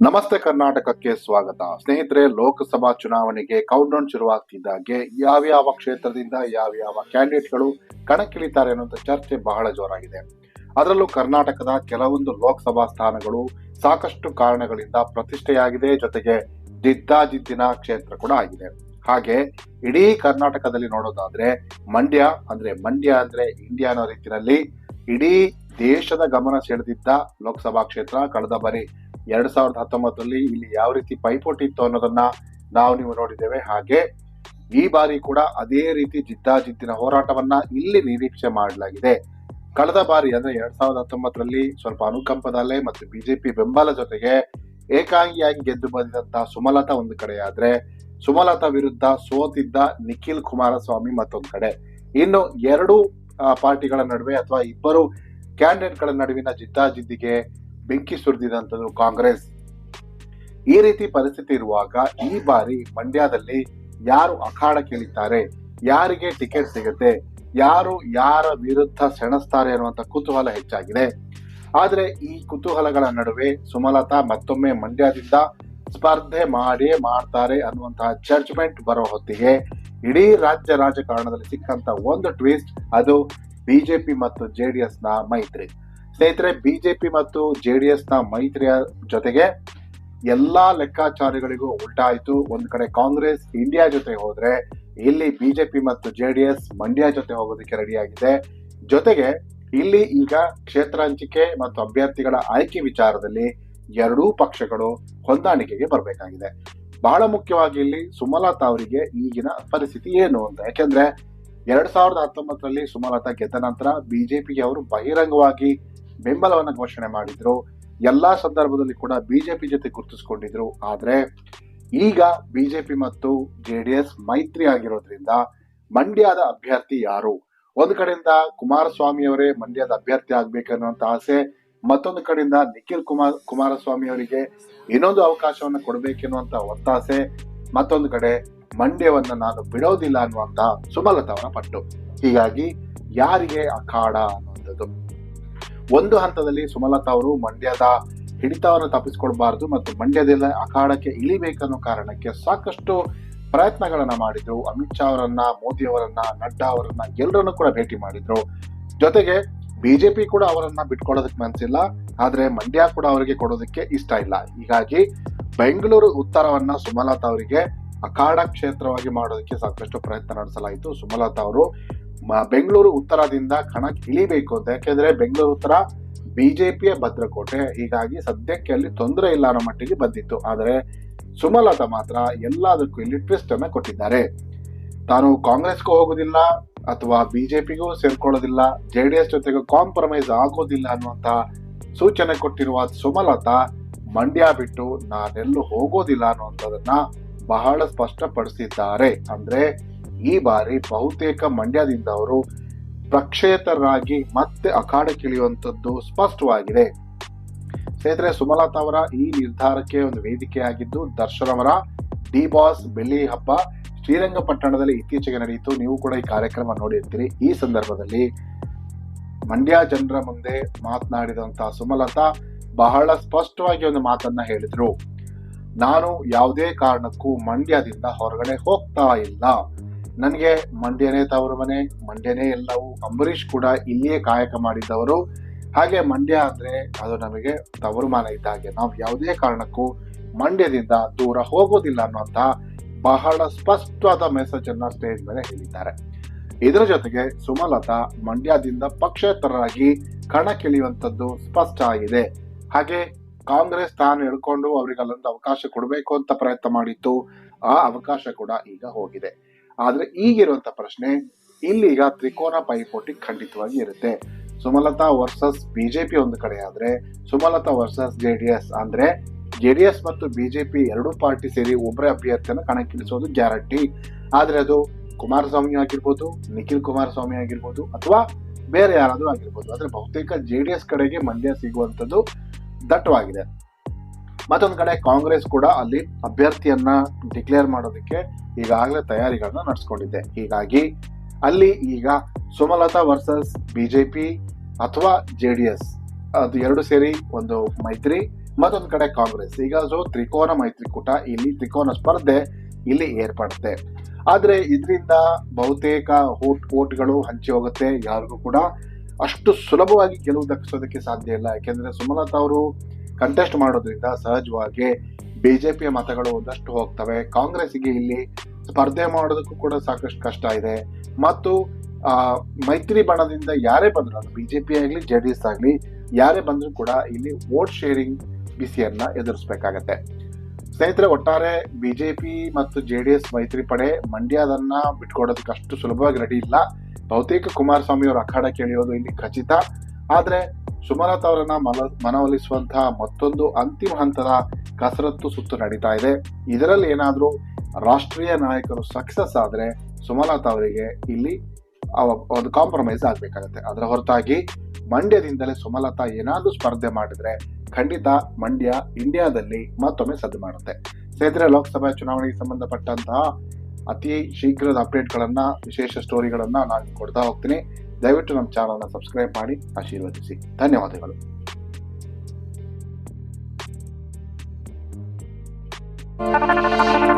ನಮಸ್ತೆ ಕರ್ನಾಟಕಕ್ಕೆ ಸ್ವಾಗತ. ಸ್ನೇಹಿತರೆ, ಲೋಕಸಭಾ ಚುನಾವಣೆಗೆ ಕೌಂಟ್ಡೌನ್ ಶುರುವಾಗ್ತಿದ್ದಾಗೆ ಯಾವ್ಯಾವ ಕ್ಷೇತ್ರದಿಂದ ಯಾವ್ಯಾವ ಕ್ಯಾಂಡಿಡೇಟ್ಗಳು ಕಣಕ್ಕಿಳಿತಾರೆ ಅನ್ನುವಂಥ ಚರ್ಚೆ ಬಹಳ ಜೋರಾಗಿದೆ. ಅದರಲ್ಲೂ ಕರ್ನಾಟಕದ ಕೆಲವೊಂದು ಲೋಕಸಭಾ ಸ್ಥಾನಗಳು ಸಾಕಷ್ಟು ಕಾರಣಗಳಿಂದ ಪ್ರತಿಷ್ಠೆಯಾಗಿದೆ. ಜೊತೆಗೆ ಜಿದ್ದಾಜಿದ್ದಿನ ಕ್ಷೇತ್ರ ಕೂಡ ಆಗಿದೆ. ಹಾಗೆ ಇಡೀ ಕರ್ನಾಟಕದಲ್ಲಿ ನೋಡೋದಾದ್ರೆ ಮಂಡ್ಯ ಅಂದ್ರೆ ಮಂಡ್ಯ ಅಂದ್ರೆ ಇಂಡಿಯಾ ಅನ್ನೋ ರೀತಿಯಲ್ಲಿ ಇಡೀ ದೇಶದ ಗಮನ ಸೆಳೆದಿದ್ದ ಲೋಕಸಭಾ ಕ್ಷೇತ್ರ ಕಳೆದ ಬಾರಿ ಎರಡ್ ಸಾವಿರದ ಹತ್ತೊಂಬತ್ತರಲ್ಲಿ ಇಲ್ಲಿ ಯಾವ ರೀತಿ ಪೈಪೋಟಿ ಇತ್ತು ಅನ್ನೋದನ್ನ ನಾವು ನೀವು ನೋಡಿದ್ದೇವೆ. ಹಾಗೆ ಈ ಬಾರಿ ಕೂಡ ಅದೇ ರೀತಿ ಜಿದ್ದಾಜಿದ್ದಿನ ಹೋರಾಟವನ್ನ ಇಲ್ಲಿ ನಿರೀಕ್ಷೆ ಮಾಡಲಾಗಿದೆ. ಕಳೆದ ಬಾರಿ ಅಂದ್ರೆ ಎರಡ್ ಸಾವಿರದ ಹತ್ತೊಂಬತ್ತರಲ್ಲಿ ಸ್ವಲ್ಪ ಅನುಕಂಪದಲ್ಲೇ ಮತ್ತು ಬಿಜೆಪಿ ಬೆಂಬಲ ಜೊತೆಗೆ ಏಕಾಂಗಿಯಾಗಿ ಗೆದ್ದು ಬಂದಿದಂತಹ ಸುಮಲತಾ ಒಂದು ಕಡೆ ಆದ್ರೆ ಸುಮಲತಾ ವಿರುದ್ಧ ಸೋತಿದ್ದ ನಿಖಿಲ್ ಕುಮಾರಸ್ವಾಮಿ ಮತ್ತೊಂದು ಕಡೆ. ಇನ್ನು ಎರಡು ಪಾರ್ಟಿಗಳ ನಡುವೆ ಅಥವಾ ಇಬ್ಬರು ಕ್ಯಾಂಡಿಡೇಟ್ಗಳ ನಡುವಿನ ಜಿದ್ದಾಜಿದ್ದಿಗೆ ಬೆಂಕಿ ಸುರಿದಿದಂಥದ್ದು ಕಾಂಗ್ರೆಸ್. ಈ ರೀತಿ ಪರಿಸ್ಥಿತಿ ಇರುವಾಗ ಈ ಬಾರಿ ಮಂಡ್ಯದಲ್ಲಿ ಯಾರು ಅಖಾಡ ಕೇಳಿದ್ದಾರೆ ಯಾರಿಗೆ ಟಿಕೆಟ್ ಸಿಗುತ್ತೆ? ಯಾರು ಯಾರ ವಿರುದ್ಧ ಸೆಣಸ್ತಾರೆ ಅನ್ನುವಂಥ ಕುತೂಹಲ ಹೆಚ್ಚಾಗಿದೆ. ಆದರೆ ಈ ಕುತೂಹಲಗಳ ನಡುವೆ ಸುಮಲತಾ ಮತ್ತೊಮ್ಮೆ ಮಂಡ್ಯದಿಂದ ಸ್ಪರ್ಧೆ ಮಾಡಿಯೇ ಮಾಡ್ತಾರೆ ಅನ್ನುವಂತಹ ಜಡ್ಜ್ಮೆಂಟ್ ಬರೋ ಹೊತ್ತಿಗೆ ಇಡೀ ರಾಜ್ಯ ರಾಜಕಾರಣದಲ್ಲಿ ಸಿಕ್ಕಂತ ಒಂದು ಟ್ವಿಸ್ಟ್ ಅದು ಬಿಜೆಪಿ ಮತ್ತು ಜೆ ಜೆಡಿಎಸ್ನ ಮೈತ್ರಿ. ಸ್ನೇಹಿತರೆ ಬಿಜೆಪಿ ಮತ್ತು ಜೆ ಜೆಡಿಎಸ್ನ ಮೈತ್ರಿಯ ಜೊತೆಗೆ ಎಲ್ಲಾ ಲೆಕ್ಕಾಚಾರಗಳಿಗೂ ಉಲ್ಟಾಯಿತು. ಒಂದು ಕಡೆ ಕಾಂಗ್ರೆಸ್ ಇಂಡಿಯಾ ಜೊತೆ ಹೋದ್ರೆ ಇಲ್ಲಿ ಬಿಜೆಪಿ ಮತ್ತು ಜೆ ಡಿ ಎಸ್ ಮಂಡ್ಯ ಜೊತೆ ಹೋಗೋದಕ್ಕೆ ರೆಡಿಯಾಗಿದೆ ಜೊತೆಗೆ ಇಲ್ಲಿ ಈಗ ಕ್ಷೇತ್ರ ಹಂಚಿಕೆ ಮತ್ತು ಅಭ್ಯರ್ಥಿಗಳ ಆಯ್ಕೆ ವಿಚಾರದಲ್ಲಿ ಎರಡೂ ಪಕ್ಷಗಳು ಹೊಂದಾಣಿಕೆಗೆ ಬರಬೇಕಾಗಿದೆ. ಬಹಳ ಮುಖ್ಯವಾಗಿ ಇಲ್ಲಿ ಸುಮಲತಾ ಅವರಿಗೆ ಈಗಿನ ಪರಿಸ್ಥಿತಿ ಏನು ಅಂತ. ಯಾಕೆಂದ್ರೆ ಎರಡ್ ಸಾವಿರದ ಹತ್ತೊಂಬತ್ತರಲ್ಲಿ ಸುಮಲತಾ ಗೆದ್ದ ನಂತರ ಬಿಜೆಪಿಗೆ ಅವರು ಬಹಿರಂಗವಾಗಿ ಬೆಂಬಲವನ್ನು ಘೋಷಣೆ ಮಾಡಿದ್ರು. ಎಲ್ಲಾ ಸಂದರ್ಭದಲ್ಲಿ ಕೂಡ ಬಿಜೆಪಿ ಜೊತೆ ಗುರುತಿಸಿಕೊಂಡಿದ್ರು. ಆದ್ರೆ ಈಗ ಬಿಜೆಪಿ ಮತ್ತು ಜೆ ಡಿ ಎಸ್ ಮೈತ್ರಿ ಆಗಿರೋದ್ರಿಂದ ಮಂಡ್ಯದ ಅಭ್ಯರ್ಥಿ ಯಾರು? ಒಂದು ಕಡೆಯಿಂದ ಕುಮಾರಸ್ವಾಮಿ ಅವರೇ ಮಂಡ್ಯದ ಅಭ್ಯರ್ಥಿ ಆಗ್ಬೇಕನ್ನುವಂತ ಆಸೆ ಮತ್ತೊಂದು ಕಡೆಯಿಂದ ನಿಖಿಲ್ ಕುಮಾರ್ ಕುಮಾರಸ್ವಾಮಿ ಅವರಿಗೆ ಇನ್ನೊಂದು ಅವಕಾಶವನ್ನು ಕೊಡಬೇಕೆನ್ನುವಂತ ಒತ್ತಾಸೆ, ಮತ್ತೊಂದು ಕಡೆ ಮಂಡ್ಯವನ್ನ ನಾನು ಬಿಡೋದಿಲ್ಲ ಅನ್ನುವಂತ ಅವರ ಪಟ್ಟು. ಹೀಗಾಗಿ ಯಾರಿಗೆ ಅಖಾಡ ಅನ್ನುವಂಥದ್ದು? ಒಂದು ಹಂತದಲ್ಲಿ ಸುಮಲತಾ ಅವರು ಮಂಡ್ಯದ ಹಿಡಿತವನ್ನು ತಪ್ಪಿಸ್ಕೊಳ್ಬಾರ್ದು ಮತ್ತು ಮಂಡ್ಯದಿಂದ ಅಖಾಡಕ್ಕೆ ಇಳಿಬೇಕನ್ನೋ ಕಾರಣಕ್ಕೆ ಸಾಕಷ್ಟು ಪ್ರಯತ್ನಗಳನ್ನ ಮಾಡಿದ್ರು. ಅಮಿತ್ ಶಾ ಅವರನ್ನ, ಮೋದಿ ಅವರನ್ನ, ನಡ್ಡಾ ಅವರನ್ನ ಎಲ್ಲರನ್ನು ಕೂಡ ಭೇಟಿ ಮಾಡಿದ್ರು. ಜೊತೆಗೆ ಬಿಜೆಪಿ ಕೂಡ ಅವರನ್ನ ಬಿಟ್ಕೊಡೋದಕ್ಕೆ ಮನಸ್ಸಿಲ್ಲ ಆದ್ರೆ ಮಂಡ್ಯ ಕೂಡ ಅವರಿಗೆ ಕೊಡೋದಕ್ಕೆ ಇಷ್ಟ ಇಲ್ಲ. ಹೀಗಾಗಿ ಬೆಂಗಳೂರು ಉತ್ತರವನ್ನ ಸುಮಲತಾ ಅವರಿಗೆ ಅಖಾಡ ಕ್ಷೇತ್ರವಾಗಿ ಮಾಡೋದಕ್ಕೆ ಸಾಕಷ್ಟು ಪ್ರಯತ್ನ ನಡೆಸಲಾಯಿತು. ಸುಮಲತಾ ಅವರು ಬೆಂಗಳೂರು ಉತ್ತರದಿಂದ ಕಣಕ್ಕೆ ಇಳಿಬೇಕು ಅಂತ. ಯಾಕೆಂದ್ರೆ ಬೆಂಗಳೂರು ಉತ್ತರ ಬಿಜೆಪಿಯ ಭದ್ರಕೋಟೆ. ಹೀಗಾಗಿ ಸದ್ಯಕ್ಕೆ ಅಲ್ಲಿ ತೊಂದರೆ ಇಲ್ಲ ಅನ್ನೋ ಮಟ್ಟಿಗೆ ಬಂದಿತ್ತು. ಆದರೆ ಸುಮಲತಾ ಮಾತ್ರ ಎಲ್ಲದಕ್ಕೂ ಇಲ್ಲಿ ಟ್ವಿಸ್ಟ್ ಅನ್ನ ಕೊಟ್ಟಿದ್ದಾರೆ. ತಾನು ಕಾಂಗ್ರೆಸ್ಗೂ ಹೋಗೋದಿಲ್ಲ ಅಥವಾ ಬಿಜೆಪಿಗೂ ಸೇರ್ಕೊಳ್ಳೋದಿಲ್ಲ ಜೆ ಡಿ ಎಸ್ ಜೊತೆಗೆ ಕಾಂಪ್ರಮೈಸ್ ಆಗೋದಿಲ್ಲ ಅನ್ನುವಂತ ಸೂಚನೆ ಕೊಟ್ಟಿರುವ ಸುಮಲತಾ, ಮಂಡ್ಯ ಬಿಟ್ಟು ನಾನೆಲ್ಲೂ ಹೋಗೋದಿಲ್ಲ ಅನ್ನುವಂಥದ್ದನ್ನ ಬಹಳ ಸ್ಪಷ್ಟಪಡಿಸಿದ್ದಾರೆ. ಅಂದ್ರೆ ಈ ಬಾರಿ ಬಹುತೇಕ ಮಂಡ್ಯದಿಂದ ಅವರು ಪ್ರಕ್ಷೇತರಾಗಿ ಮತ್ತೆ ಅಖಾಡಕ್ಕಿಳಿಯುವಂಥದ್ದು ಸ್ಪಷ್ಟವಾಗಿದೆ. ಸ್ನೇಹಿತರೆ, ಸುಮಲತಾ ಅವರ ಈ ನಿರ್ಧಾರಕ್ಕೆ ಒಂದು ವೇದಿಕೆಯಾಗಿದ್ದು, ದರ್ಶನ್ ಅವರ, ಡಿ ಬಾಸ್ ಬೆಳ್ಳಿ ಹಬ್ಬ ಶ್ರೀರಂಗಪಟ್ಟಣದಲ್ಲಿ ಇತ್ತೀಚೆಗೆ ನಡೆಯಿತು. ನೀವು ಕೂಡ ಈ ಕಾರ್ಯಕ್ರಮ ನೋಡಿರ್ತೀರಿ. ಈ ಸಂದರ್ಭದಲ್ಲಿ ಮಂಡ್ಯ ಜನರ ಮುಂದೆ ಮಾತನಾಡಿದಂತಹ ಸುಮಲತಾ ಬಹಳ ಸ್ಪಷ್ಟವಾಗಿ ಒಂದು ಮಾತನ್ನ ಹೇಳಿದ್ರು. ನಾನು ಯಾವುದೇ ಕಾರಣಕ್ಕೂ ಮಂಡ್ಯದಿಂದ ಹೊರಗಡೆ ಹೋಗ್ತಾ ಇಲ್ಲ. ನನಗೆ ಮಂಡ್ಯನೇ ತವರು ಮನೆ, ಮಂಡ್ಯನೇ ಎಲ್ಲವೂ. ಅಂಬರೀಷ್ ಕೂಡ ಇಲ್ಲಿಯೇ ಕಾಯಕ ಮಾಡಿದ್ದವರು ಹಾಗೆ ಮಂಡ್ಯ ಅಂದ್ರೆ ಅದು ನಮಗೆ ತವರು ಮನೆ ಇದ್ದ ಹಾಗೆ. ನಾವು ಯಾವುದೇ ಕಾರಣಕ್ಕೂ ಮಂಡ್ಯದಿಂದ ದೂರ ಹೋಗೋದಿಲ್ಲ ಅನ್ನುವಂತ ಬಹಳ ಸ್ಪಷ್ಟವಾದ ಮೆಸೇಜ್ ಅನ್ನ ಸ್ಟೇಜ್ ಮೇಲೆ ಹೇಳಿದ್ದಾರೆ. ಇದರ ಜೊತೆಗೆ ಸುಮಲತಾ ಮಂಡ್ಯದಿಂದ ಪಕ್ಷೇತರರಾಗಿ ಕಣಕ್ಕಿಳಿಯುವಂಥದ್ದು ಸ್ಪಷ್ಟ ಆಗಿದೆ. ಹಾಗೆ ಕಾಂಗ್ರೆಸ್ ತಾನು ಹಿಡ್ಕೊಂಡು ಅವರಿಗೆ ಅಲ್ಲೊಂದು ಅವಕಾಶ ಕೊಡಬೇಕು ಅಂತ ಪ್ರಯತ್ನ ಮಾಡಿತ್ತು. ಆ ಅವಕಾಶ ಕೂಡ ಈಗ ಹೋಗಿದೆ. ಆದ್ರೆ ಈಗಿರುವಂತ ಪ್ರಶ್ನೆ, ಇಲ್ಲೀಗ ತ್ರಿಕೋನ ಪೈಪೋಟಿ ಖಂಡಿತವಾಗಿ ಇರುತ್ತೆ. ಸುಮಲತಾ ವರ್ಸಸ್ ಬಿಜೆಪಿ ಒಂದು ಕಡೆ ಆದ್ರೆ, ಸುಮಲತಾ ವರ್ಸಸ್ ಜೆಡಿಎಸ್ ಅಂದ್ರೆ ಜೆಡಿಎಸ್ ಮತ್ತು ಬಿಜೆಪಿ ಎರಡೂ ಪಾರ್ಟಿ ಸೇರಿ ಒಬ್ಬರೇ ಅಭ್ಯರ್ಥಿಯನ್ನು ಕಣಕ್ಕಿಳಿಸೋದು ಗ್ಯಾರಂಟಿ. ಆದರೆ ಅದು ಕುಮಾರಸ್ವಾಮಿ ಆಗಿರ್ಬೋದು, ನಿಖಿಲ್ ಕುಮಾರಸ್ವಾಮಿ ಆಗಿರ್ಬೋದು, ಅಥವಾ ಬೇರೆ ಯಾರಾದರೂ ಆಗಿರ್ಬೋದು. ಆದರೆ ಬಹುತೇಕ ಜೆ ಡಿ ಎಸ್ ಕಡೆಗೆ ಮಂಡ್ಯ ಸಿಗುವಂಥದ್ದು ದಟ್ಟವಾಗಿದೆ. ಮತ್ತೊಂದು ಕಡೆ ಕಾಂಗ್ರೆಸ್ ಕೂಡ ಅಲ್ಲಿ ಅಭ್ಯರ್ಥಿಯನ್ನ ಡಿಕ್ಲೇರ್ ಮಾಡೋದಕ್ಕೆ ಈಗಾಗಲೇ ತಯಾರಿಗಳನ್ನ ನಡೆಸ್ಕೊಂಡಿದೆ. ಹೀಗಾಗಿ ಅಲ್ಲಿ ಈಗ ಸುಮಲತಾ ವರ್ಸಸ್ ಬಿಜೆಪಿ ಅಥವಾ ಜೆ ಡಿ ಎಸ್ ಅದು ಎರಡು ಸೇರಿ ಒಂದು ಮೈತ್ರಿ. ಮತ್ತೊಂದು ಕಡೆ ಕಾಂಗ್ರೆಸ್, ಈಗ ಸೊ ತ್ರಿಕೋನ ಮೈತ್ರಿಕೂಟ, ಇಲ್ಲಿ ತ್ರಿಕೋನ ಸ್ಪರ್ಧೆ ಇಲ್ಲಿ ಏರ್ಪಡುತ್ತೆ. ಆದ್ರೆ ಇದರಿಂದ ಬಹುತೇಕ ಓಟ್ ಓಟ್ಗಳು ಹಂಚಿ ಹೋಗುತ್ತೆ ಯಾರಿಗೂ ಕೂಡ. ಅಷ್ಟು ಸುಲಭವಾಗಿ ಗೆಲುವು ದಕ್ಕಿಸೋದಕ್ಕೆ ಸಾಧ್ಯ ಇಲ್ಲ. ಯಾಕೆಂದ್ರೆ ಸುಮಲತಾ ಅವರು ಕಂಟೆಸ್ಟ್ ಮಾಡೋದ್ರಿಂದ ಸಹಜವಾಗಿ ಬಿಜೆಪಿಯ ಮತಗಳು ಒಂದಷ್ಟು ಹೋಗ್ತವೆ. ಕಾಂಗ್ರೆಸ್ಗೆ ಇಲ್ಲಿ ಸ್ಪರ್ಧೆ ಮಾಡೋದಕ್ಕೂ ಕೂಡ ಸಾಕಷ್ಟು ಕಷ್ಟ ಇದೆ. ಮತ್ತು ಮೈತ್ರಿ ಬಣದಿಂದ ಯಾರೇ ಬಂದ್ರು, ಅದು ಬಿಜೆಪಿ ಆಗಲಿ ಜೆ ಡಿ ಎಸ್ ಆಗಲಿ, ಯಾರೇ ಬಂದರೂ ಕೂಡ ಇಲ್ಲಿ ವೋಟ್ ಶೇರಿಂಗ್ ಬಿಸಿಯನ್ನ ಎದುರಿಸಬೇಕಾಗತ್ತೆ. ಸ್ನೇಹಿತರೆ, ಒಟ್ಟಾರೆ ಬಿಜೆಪಿ ಮತ್ತು ಜೆ ಡಿ ಎಸ್ ಮೈತ್ರಿ ಪಡೆ ಮಂಡ್ಯದನ್ನ ಬಿಟ್ಕೊಡೋದಕ್ಕೆ ಅಷ್ಟು ಸುಲಭವಾಗಿ ರೆಡಿ ಇಲ್ಲ. ಬಹುತೇಕ ಕುಮಾರಸ್ವಾಮಿ ಅವರು ಅಖಾಡ ಕೇಳಿಯೋದು ಇಲ್ಲಿ ಖಚಿತ. ಆದರೆ ಸುಮಲತಾ ಅವರನ್ನ ಮನ ಮನವೊಲಿಸುವಂತಹ ಮತ್ತೊಂದು ಅಂತಿಮ ಹಂತದ ಕಸರತ್ತು ಸುತ್ತು ನಡೀತಾ ಇದೆ. ಇದರಲ್ಲಿ ಏನಾದರೂ ರಾಷ್ಟ್ರೀಯ ನಾಯಕರು ಸಕ್ಸಸ್ ಆದರೆ ಸುಮಲತಾ ಅವರಿಗೆ ಇಲ್ಲಿ ಒಂದು ಕಾಂಪ್ರಮೈಸ್ ಆಗಬೇಕಾಗತ್ತೆ. ಅದರ ಹೊರತಾಗಿ ಮಂಡ್ಯದಿಂದಲೇ ಸುಮಲತಾ ಏನಾದರೂ ಸ್ಪರ್ಧೆ ಮಾಡಿದ್ರೆ ಖಂಡಿತ ಮಂಡ್ಯ ಇಂಡಿಯಾದಲ್ಲಿ ಮತ್ತೊಮ್ಮೆ ಸದ್ದು ಮಾಡುತ್ತೆ. ಸ್ನೇಹಿತರೆ, ಲೋಕಸಭಾ ಚುನಾವಣೆಗೆ ಸಂಬಂಧಪಟ್ಟಂತಹ ಅತಿ ಶೀಘ್ರದ ಅಪ್ಡೇಟ್ಗಳನ್ನ, ವಿಶೇಷ ಸ್ಟೋರಿಗಳನ್ನ ನಾನು ಕೊಡ್ತಾ ಹೋಗ್ತೀನಿ. ದಯವಿಟ್ಟು ನಮ್ಮ ಚಾನಲ್ನ ಸಬ್ಸ್ಕ್ರೈಬ್ ಮಾಡಿ, ಆಶೀರ್ವದಿಸಿ. ಧನ್ಯವಾದಗಳು. Thank